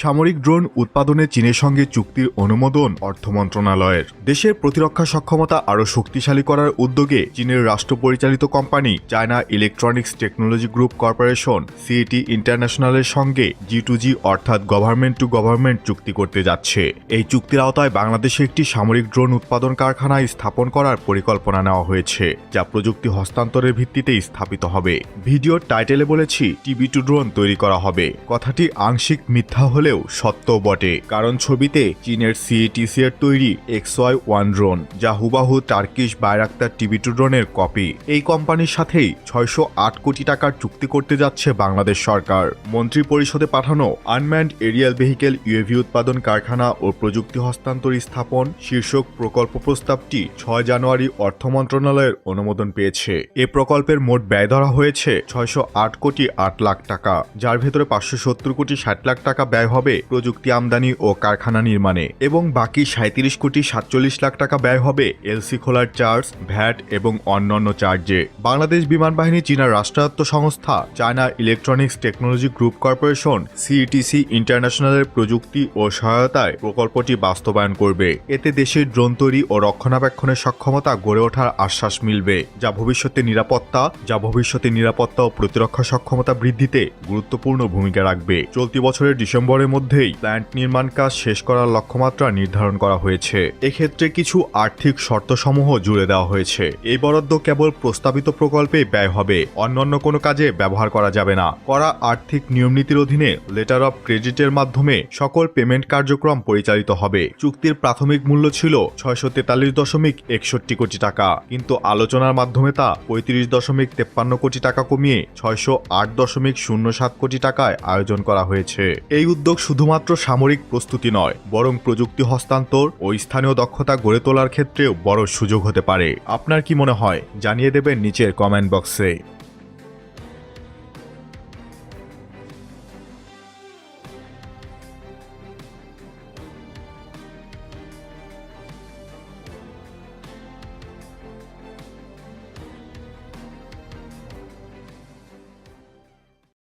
সামরিক ড্রোন উৎপাদনে চীনের সঙ্গে চুক্তির অনুমোদন অর্থ মন্ত্রণালয়ের। দেশের প্রতিরক্ষা সক্ষমতা আরও শক্তিশালী করার উদ্যোগে চীনের রাষ্ট্র পরিচালিত company China electronics technology group corporation, CET ইন্টারন্যাশনালের সঙ্গে জি টু জি অর্থাৎ গভর্নমেন্ট টু গভর্নমেন্ট চুক্তি করতে যাচ্ছে। এই চুক্তির আওতায় বাংলাদেশে একটি সামরিক ড্রোন উৎপাদন কারখানা স্থাপন করার পরিকল্পনা নেওয়া হয়েছে, যা প্রযুক্তি হস্তান্তরের ভিত্তিতে স্থাপিত হবে। ভিডিওর টাইটেলে বলেছি টিবি টু ড্রোন তৈরি করা হবে। কথাটি আংশিক মিথ্যা হলেও সত্য বটে, কারণ ছবিতে চীনের সিএটিসি এর তৈরি এক্স ওয়াই ওয়ান ড্রোন যা হুবাহু টার্কিশ বায়রাক্তার টিভি টু ড্রোনের কপি এই কোম্পানির সাথেই ছয়শো আট কোটি টাকার চুক্তি করতে যাচ্ছে বাংলাদেশ সরকার। মন্ত্রী পরিষদে পাঠানো আনম্যান্ড এরিয়াল ভেহিকেল ইউএভি উৎপাদন কারখানা ও প্রযুক্তি হস্তান্তর স্থাপন শীর্ষক প্রকল্প প্রস্তাবটি ছয় জানুয়ারি অর্থ মন্ত্রণালয়ের অনুমোদন পেয়েছে। এ প্রকল্পের মোট ব্যয় ধরা হয়েছে ছয়শো আট কোটি আট লাখ টাকা, যার ভেতরে পাঁচশো সত্তর কোটি ষাট লাখ টাকা ব্যয় হবে, প্রযুক্তি আমদানি ও কারখানা নির্মাণে, এবং বাকি সাঁত্রিশ কোটি সাতচল্লিশ লাখ টাকা ব্যয় হবে এলসি খোলার চার্জ, ভ্যাট এবং অন্যান্য চার্জে। বাংলাদেশ বিমান বাহিনী চীনা রাষ্ট্রায়ত্ত সংস্থা China electronics technology group corporation, CETC ইন্টারন্যাশনালের প্রযুক্তি ও সহায়তায় প্রকল্পটি বাস্তবায়ন করবে। এতে দেশের ড্রোন তৈরি ও রক্ষণাবেক্ষণের সক্ষমতা গড়ে ওঠার আশ্বাস মিলবে, যা ভবিষ্যতে নিরাপত্তা, যা ভবিষ্যতে নিরাপত্তা ও প্রতিরক্ষা সক্ষমতা বৃদ্ধিতে গুরুত্বপূর্ণ ভূমিকা রাখবে। চলতি বছরের ডিসেম্বরের মধ্যেই প্ল্যান্ট নির্মাণ কাজ শেষ করার লক্ষ্যমাত্রা নির্ধারণ করা হয়েছে। এক্ষেত্রে কিছু আর্থিক শর্তসমূহ জুড়ে দেওয়া হয়েছে। এই বরাদ্দ কেবল প্রস্তাবিত প্রকল্পে ব্যয় হবে, অন্যান্য কোনো কাজে ব্যবহার করা যাবে না। করা আর্থিক নিয়মনীতির অধীনে লেটার অফ ক্রেডিটের মাধ্যমে সকল পেমেন্ট কার্যক্রম পরিচালিত হবে। চুক্তির প্রাথমিক মূল্য ছিল ছয়শো তেতাল্লিশ দশমিক একষট্টি কোটি টাকা, কিন্তু আলোচনার মাধ্যমে তা পঁয়ত্রিশ দশমিক তেপ্পান্ন কোটি টাকা কমিয়ে ছয়শো আট দশমিক শূন্য সাত কোটি টাকায় আয়োজন করা হয়েছে। এই উদ্যোগ শুধুমাত্র সামরিক প্রস্তুতি নয়, বরং প্রযুক্তি হস্তান্তর ও স্থানীয় দক্ষতা গড়ে তোলার ক্ষেত্রেও বড় সুযোগ হতে পারে। আপনার কি মনে হয়? জানিয়ে দেবেন নিচের কমেন্ট বক্সে।